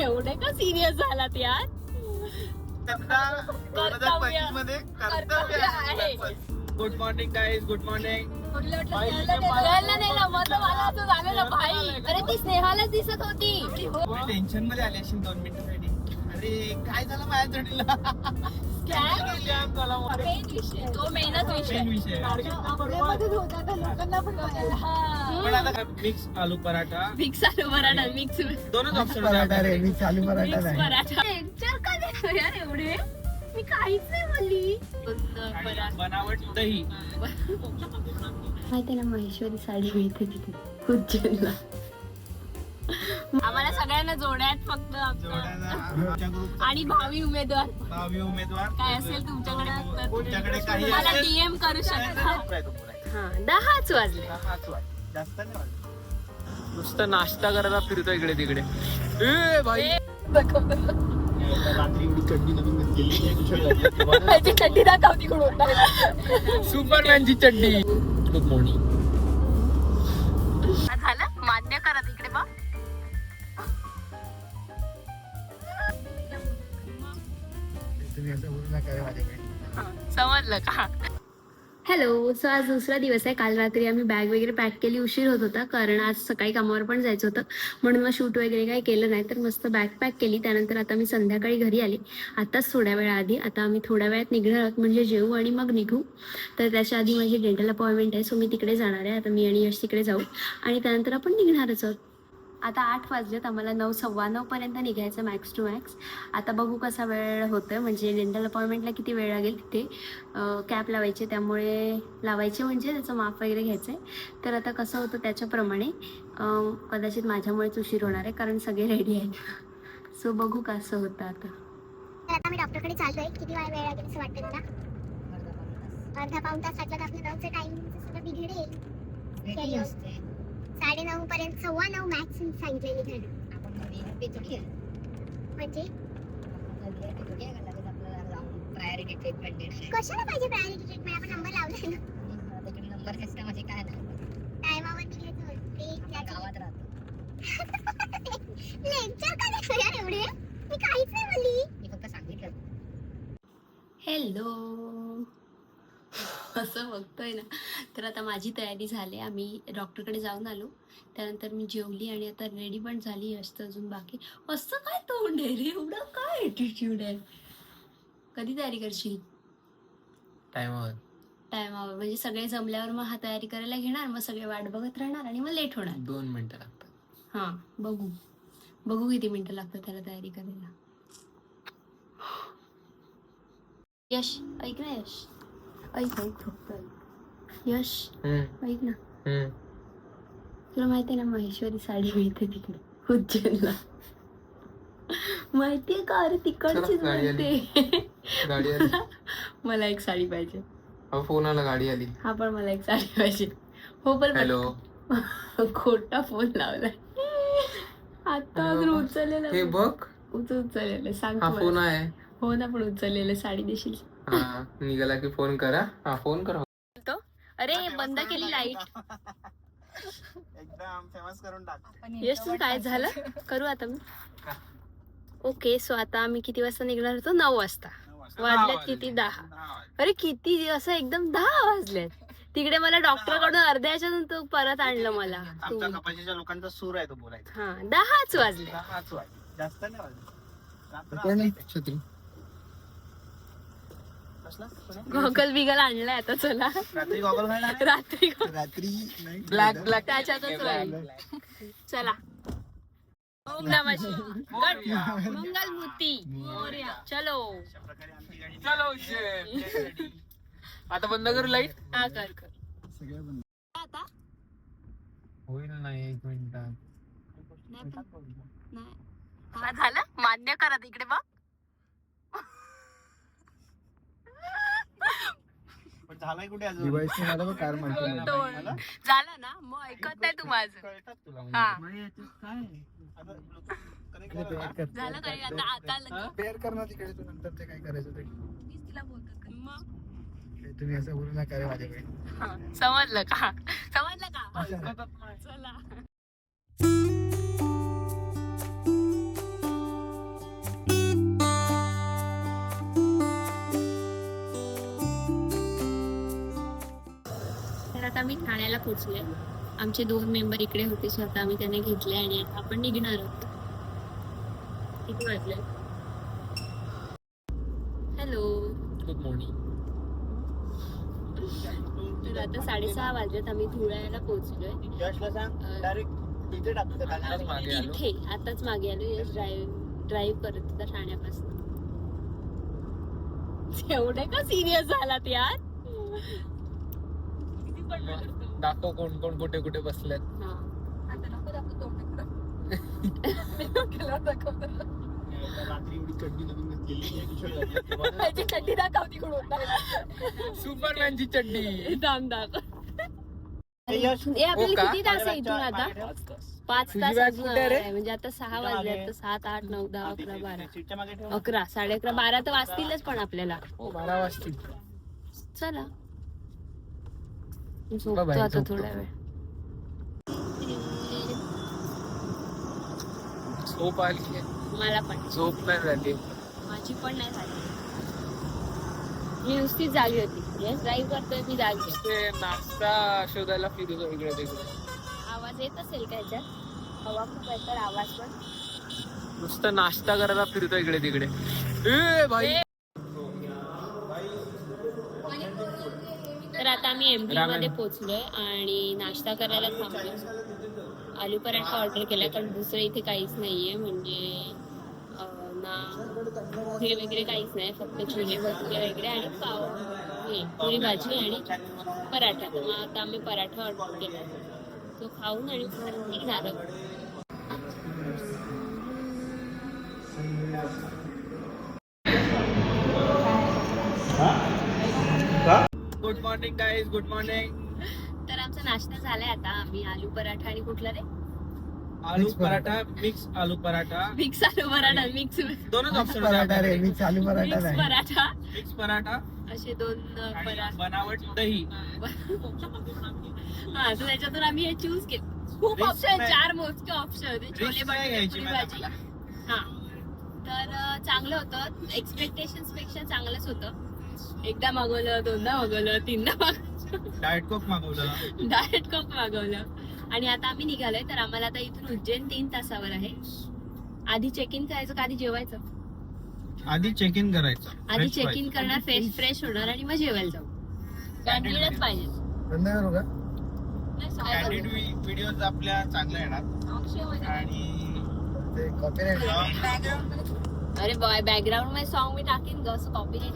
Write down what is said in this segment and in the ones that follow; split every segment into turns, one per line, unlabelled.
एवढे का सिरियस झालात यार? कर्तव्य.
मध्ये
कर्तव्य आहे.
Good morning guys good morning
नाही ना मग तर मला असं झालेलं भाई. अरे ती स्नेहालाच दिसत होती.
टेन्शनमध्ये आली असेल दोन मिनिटासाठी अरे काय झालं माझ्या जोडीला?
काय मेन विषय तो मेनच विषय.
मेन विषय पण आता mix aloo paratha?
Mix aloo paratha mix
दोनच ऑप्शन
पराठा रे मी चालू
मिक्स
पराठा नाही.
पराठा. लेक्चर का देतो यार एवढे? मी काहीच नाही बोलली. पराठा.
बनावट दही.
माहिती ना महेश्वरी साडी मिळते तिथे. उज्जैनला. आम्हाला सगळ्यांना जोड्या आहेत फक्त आणि भावी उमेदवार.
भावी उमेदवार.
काय असेल तुमच्याकडे
काही
मला
असेल
डीएम करू शकता. हा दहाच वाजले.
जास्त नाही. नुसतं नाश्ता करायला फिरतो इकडे तिकडे. ए भाई. रात्री एवढी चड्डी नवीन घेतलेली
माझी चड्डी दाखव तिकडून.
सुपरमॅनची चड्डी गुड मॉर्निंग
समजलं का? हॅलो सो आज दुसरा दिवस आहे. काल रात्री आम्ही बॅग वगैरे पॅक केली उशीर होत होता कारण आज सकाळी कामावर पण जायचं होतं. म्हणून मग शूट वगैरे काही केलं नाही तर मस्त बॅग पॅक केली. त्यानंतर आता मी संध्याकाळी घरी आले. आताच थोड्या वेळाआधी आता आम्ही थोड्या वेळात निघणार आहोत म्हणजे जेवू आणि मग निघू. तर त्याच्या आधी माझी डेंटल अपॉइंटमेंट आहे सो मी तिकडे जाणार आहे. आता मी आणि यश तिकडे जाऊ. आणि त्यानंतर आपण निघणारच आहोत. आता आठ वाजलेत आम्हाला नऊ सव्वा नऊपर्यंत निघायचं मॅक्स टू मॅक्स आता बघू कसा वेळ होतोय म्हणजे डेंटल अपॉइंटमेंटला किती वेळ लागेल तिथे. कॅप लावायचे त्यामुळे लावायचे म्हणजे त्याचं माप वगैरे घ्यायचं आहे तर आता कसं होतं त्याच्याप्रमाणे कदाचित माझ्यामुळेच उशीर होणार आहे कारण सगळे रेडी आहेत. सो बघू कसं होतं आता.
मी डॉक्टरकडे चाललोय किती वेळा वेळ लागेल असं वाटतं अर्धा पाऊण तास. तर नऊचं टाइम सगळं बिघडेल. साडे नऊ पर्यंत सव्वा नऊ मॅक्स सांगितलेली धड म्हणजे? कशाला पाहिजे प्रायोरिटी ट्रीटमेंट आपण नंबर लावलाय ना. टायमावर निघायचं ते त्याच्या लेक्चर का देतो यार एवढे? मी काहीच नाही बोलली.
हॅलो असं बघतोय ना. तर आता माझी तयारी झाली. आम्ही डॉक्टरकडे जाऊन आलो. त्यानंतर मी जेवली आणि आता रेडी पण झाली असतं अजून बाकी. असं काय तोंड आहे रे? एवढं काय ॲटिट्यूड आहे? कधी तयारी करशील?
टाइमवर
टायमावर म्हणजे सगळे जमल्यावर मग हा तयारी करायला घेणार. मग सगळे वाट बघत राहणार आणि मग लेट होणार.
दोन मिनिटं लागतात.
हां. बघू. बघू किती मिनटं लागतात त्याला तयारी करायला. यश ऐक ना यश. ऐक ऐक फक्त ऐक. यश ऐक ना. तुला माहिती आहे ना महेश्वरी साडी मिळते तिकडे उज्जैनला. माहितीये का? अरे तिकडचीच
चला, गाडी आली.
मिळते.
गाडी आली.
मला एक साडी पाहिजे.
अहो फोन आला गाडी आली.
हा पण मला एक साडी पाहिजे. हो पण
हॅलो.
खोटा फोन लावलाय. आता अजून उचललेला
हे बघ.
उच उचललेलं सांग
हा
तू
फोन
मला.
आहे.
हो ना पण उचललेलं साडी देशील.
हा निघाला की फोन करा. हा फोन करा.
अरे बंद केली लाइट.
एकदम फेमस करून टाक
यश तुझं काय झालं? करू आता मी. ओके सो आता आम्ही किती वाजता निघणार होतो? नऊ वाजता. वाजलेत किती? दहा. अरे किती असं एकदम दहा वाजलेत. तिकडे मला डॉक्टरकडून अर्ध्या ह्याच्यातून तू परत आणलं मला. तू.
आमच्या कपाशीच्या लोकांचा सूर आहे तो बोलायचा.
हा दहाच वाजले.
हाच वाजले. जास्त नाही वाजले. रात्र.
छत्री?
गॉगल बिगल आणलाय आता चला.
रात्री गॉगल घालणार
रात्री
रात्री नाही.
Black black.
त्याच्यातच राहील चला. ओम नमः शिवाय. मंगल मूर्ती मोरया. चलो.
चलो आता बंद करू लाइट
हा कर आता?
होईल नाही एक मिनिटात.
झालं? मान्य करा तिकडे बा
झालाय कुठे अजून?
डिवाइस मला बघ कार म्हणतो
टोळ. झालं ना? मग ऐकत नाही तू माझं.
कळतात तुला
हा.
म्हणजे? आता Bluetooth connect करा.
झालं काही आता आता लगेच.
पेअर कर ना तिकडे तू नंतर ते काय करायचं ते.
मीच तिला बोलतो मग?
हे तुम्ही असं बोलू नका रे माझ्याकडे.
हा, समजलं का? समजलं का?
ऐकतच नाही.
चला. आम्ही ठाण्याला पोहोचलोय आमचे दोन मेंबर इकडे होते स्वतः आम्ही त्यांना घेतले आणि आता आपण निघणार आहोत. किती वाजले? हॅलो
गुड मॉर्निंग
तर आता साडेसहा वाजलेत आम्ही धुळ्याला पोहोचलोय इथे आताच मागे आलो. यश ड्राईव्ह ड्राईव्ह करत होता ठाण्यापासून. एवढे का सिरियस झालात यार?
मग दाखव कोण कोण कुठे कुठे बसलेत.
हा.
रात्री एवढी चड्डी नवीन घेतलेली आहे, t-shirt घातली.
माझी चड्डी दाखव तिकडून.
सुपरमॅनची चड्डी.
दाम दाखव
हे यश
ए आपल्याला
का?
किती तास आहे इथून आता. पाच तास. अजून. म्हणजे आता सहा वाजले आता सात आठ नऊ दहा अकरा बारा. अकरा साडे अकरा बारा तर वाजतीलच पण आपल्याला.
हो बारा वाजतील.
चला. झोपतो आता. थोडा वेळ.
झोप आली
मला पण.
झोप नाही झाली.
माझी पण नाही झाली. मी नुसतीच जागी होती. येस ड्राईव्ह करतोय मी जागी.
ते नाश्ता शोधायला फिरतो इकडे तिकडे.
आवाज येत असेल का ह्याच्यात हवा खूप आहे तर आवाज पण.
नुसतं नाश्ता करायला फिरतो इकडे तिकडे. ए भाई
तर आता आम्ही एमपी
रामेन.
मध्ये पोहोचलोय आणि नाश्ता करायला थांबलोय. आलू पराठा ऑर्डर केला कारण दुसरं इथे काहीच नाहीये म्हणजे ना हे वगैरे काहीच नाही फक्त छोले भटुरे वगैरे आणि पाव हे पुरी भाजी आणि पराठा. मग आता आम्ही पराठा ऑर्डर केला तो खाऊन आणि निघणार
good morning guys good morning
तर आमचा नाश्ता झालाय आता. आम्ही आलू पराठा आणि कुठला रे?
Aloo paratha. Mix aloo paratha.
Mix aloo paratha mix
दोनच ऑप्शन
पराठा रे मी चालू पराठा
मिक्स
नाही.
पराठा.
मिक्स पराठा.
असे दोन अ,
आणि
पराठा.
बनावट दही.
हा तर त्याच्यातून आम्ही हे चूज केलं. खूप
Risk
ऑप्शन
नाही.
चार मोजके ऑप्शन होते छोले
Risk नाही
भटुरे
घ्यायची
पुरी
मॅडम
भाजी. हा. तर अ, चांगलं होतं. एक्सपेक्टेशन्सपेक्षा चांगलंच होतं. एकदा मागवलं दोनदा मागवलं तीनदा मागवलं.
डाएट कोक मागवलं.
डायरेक्ट कप मागवलं. आणि आता आम्ही निघालोय तर आम्हाला आता इथून उज्जैन तीन तासावर आहे. आधी चेक इन करायचं का? आधी जेवायचं?
आधी चेक इन करायचं.
आधी चेक. इन करणार फ्रेश फ्रेश होणार आणि मग जेवायला जाऊ. कॅन्टीनच पाहिजे.
बंद करू का?
कॅन्डिड आपल्या चांगल्या येणार. आणि
अरे बॉय बॅकग्राऊंडमध्ये सॉन्ग मी टाकीन ग असं कॉपी नाही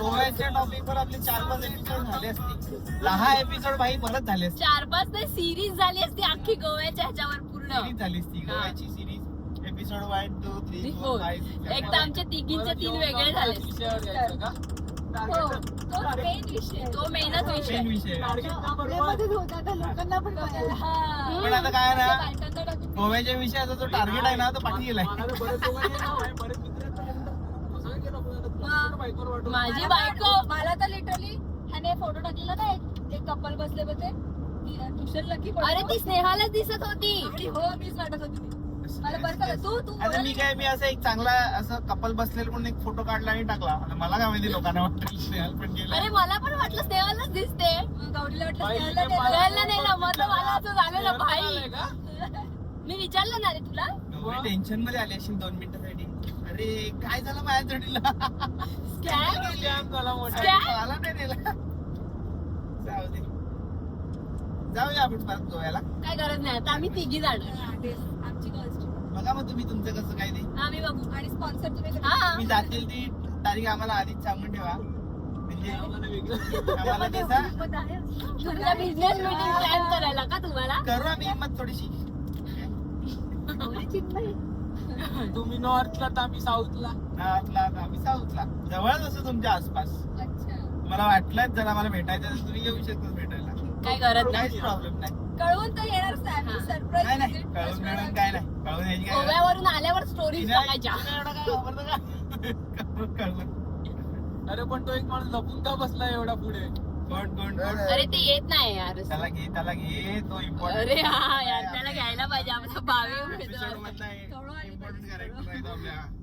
गोव्याच्या टॉपिक वर आपले चार पाच एपिसोड झाले असतील. दहा एपिसोड भाई परत झाले
चार पाच नाही सिरीज झाली असती अख्खी गोव्याच्या ह्याच्यावर पूर्ण.
सिरीज झाली असती. गोव्याची series episode one two three four.
एक तर आमच्या तिघींचे तीन वेगळे झाले हो. तो विषय. हा.
पण आता काय ना. गोव्याच्या विषयाचा जो टार्गेट आहे ना तो पाठी गेलाय.
माझी बायको मला तर लिटरली ह्याने फोटो टाकलेला ना एक- एक कपल बसले. होते अरे ती स्नेहाला दिसत होती. हो मीच वाटत होती.
आता मी काय मी असं एक चांगला असं कपल बसलेलं म्हणून एक फोटो काढला आणि टाकला. मला काय माहिती लोकांना वाटेल स्नेहल पण गेला.
अरे मला पण वाटलं स्नेहालाच दिसते. गौरीला वाटलं स्नेहाला नाही ना मग तर मला असं झालेलं भाई मी विचारलं ना रे तुला.
टेन्शनमध्ये आली असेल दोन मिनिटासाठी अरे काय झालं माझ्या जोडीला?
स्कॅम
अरे, मला नाही दिला जाऊ दे. जाऊया आपण परत गोव्याला.
काय गरज नाही आता आम्ही तिघी जाणार. आमची गोष्ट
बघा मग तुम्ही तुमचं कसं काय ते.
आम्ही बघू. आणि स्पॉन्सर तुम्ही हा.
मी जातील ती तारीख आम्हाला आधीच सांगून ठेवा. म्हणजे आम्हाला कसं
तुमचा बिझनेस मीटिंग प्लॅन करायला का तुम्हाला?
करू आम्ही हिंमत थोडीशी.
तुम्ही नॉर्थला तर आम्ही साऊथला
नॉर्थला आम्ही साऊथला जवळच असं तुमच्या आसपास. मला वाटलं जर आम्हाला भेटायचं तर तुम्ही येऊ शकता भेटायला.
काय गरज
काहीच
नाही.
प्रॉब्लेम नाही.
कळवून तर येणार
काय नाही कळून मिळून काय नाही. कळून यायची काय गरज
गोव्यावरून आल्यावर स्टोरी. सांगायच्या
तिला एवढं काय घाबरतं का? कळून- कळून.
अरे पण तो एक माणूस लपून का बसला एवढा पुढे?
कोण कोण कोण?
अरे ते येत नाही यार.
त्याला घे त्याला घे. तो इम्पॉर्टंट
अरे हा यार त्याला घ्यायला पाहिजे. आपला भावी
मधला इम्पॉर्टंट कॅरेक्टर आहे. तो आपल्या.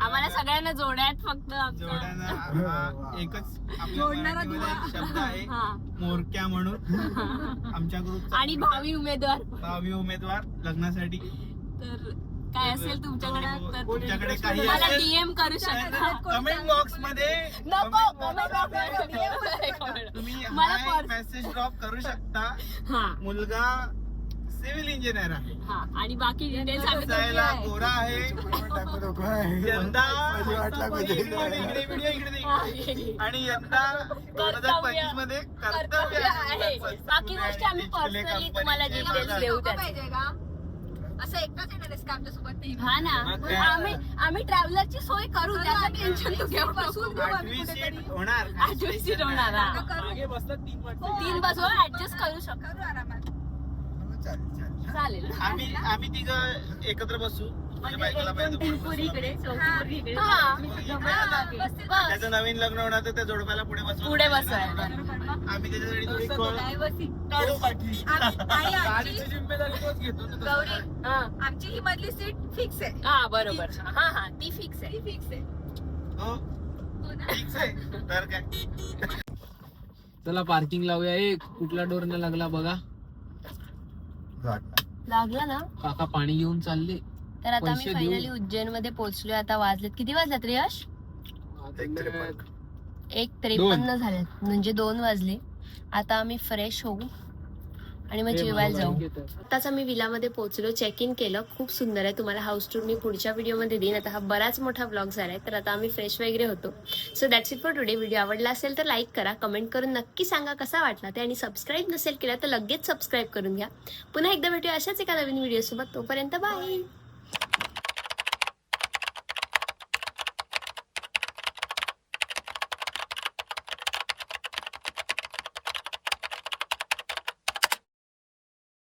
आम्हाला सगळ्यांना जोड्या आहेत फक्त आमचं.
जोड्यानं हा एकच आपल्या मराठीमध्ये एक शब्द आहे.
हा.
मोरक्या म्हणून. आमच्या ग्रुप
आणि भावी उमेदवार.
भावी उमेदवार लग्नासाठी.
तर काय असेल तुमच्याकडे? तर
तुमच्याकडे काही
मला
असेल?
डीएम करू शकता.
कमेंट बॉक्समध्ये.
नको
comment box मध्ये. तुम्ही
मला
हाय
पर्स-
मेसेज ड्रॉप करू शकता.
हा.
मुलगा सिव्हिल इंजिनियर आहे
हा आणि बाकी डिटेल्स आम्ही
गोरा आहे. यंदा. इकडे इकडे व्हिडिओ इकडे दे, इकडे.
घे.
आणि यंदा दोन हजार पंचवीसमध्ये कर्तव्य
आहे. बाकी गोष्टी आम्ही पर्सनली तुम्हाला डिटेल्स. देऊ त्याचे.
असं एकटाच येणार आहेस का आमच्यासोबत
हा ना? आम्ही आम्ही ट्रॅव्हलरची सोय करू त्याचं टेन्शन तू घेऊ बसून घेऊ आम्ही
आठवी
कुठेतरी.
सीट होणार
आठवी सीट होणार हा.
तीन वाटतं
तीन बस ऍडजस्ट करू शकतो
आरामात
चालेल
आम्ही आम्ही तिघं एकत्र बसू. बायकोला बसू.
हा. बस.
त्याचं नवीन लग्न होणार तर त्या जोडप्याला पुढे बसवलं
पुढे बसवायला.
ना. आम्ही त्याच्यासाठी थोडी कळ-
काढू पाठी. आणि आमची
गाडीची जिम्मेदारी तोच घेतो ना तसं.
गौरी
काय.
हा.
आमची ही मधली सीट फिक्स आहे.
हा बरोबर. हा हा. ती फिक्स आहे.
ती फिक्स आहे.
हो? ठीक आहे? तर काय?
चला पार्किंग लावूया. ए कुठला डोर न लागला बघा.
लागला ना?
काका पाणी घेऊन चालले.
तर आता
पैसे देऊ.
फायनली उज्जैनमध्ये पोहोचलोय. आता वाजलेत. किती वाजलेत रे यश?
एक त्रेपन्न.
एक त्रेपन्न झालेत. म्हणजे दोन वाजले. आता आम्ही फ्रेश होऊ. आणि मग जेवायला जाऊ. आताच आम्ही विलामध्ये पोहोचलो चेक इन केलं. खूप सुंदर आहे. तुम्हाला हाऊस टूर मी पुढच्या व्हिडिओमध्ये देईन. आता हा बराच मोठा ब्लॉग झालाय तर आता आम्ही फ्रेश वगैरे होतो. So that's it for today video आवडला असेल तर लाईक करा कमेंट करून नक्की सांगा कसा वाटला ते. आणि सबस्क्राईब नसेल केला तर लगेच सबस्क्राईब करून घ्या. पुन्हा एकदा भेटूया अशाच एका नवीन व्हिडिओसोबत तोपर्यंत बाय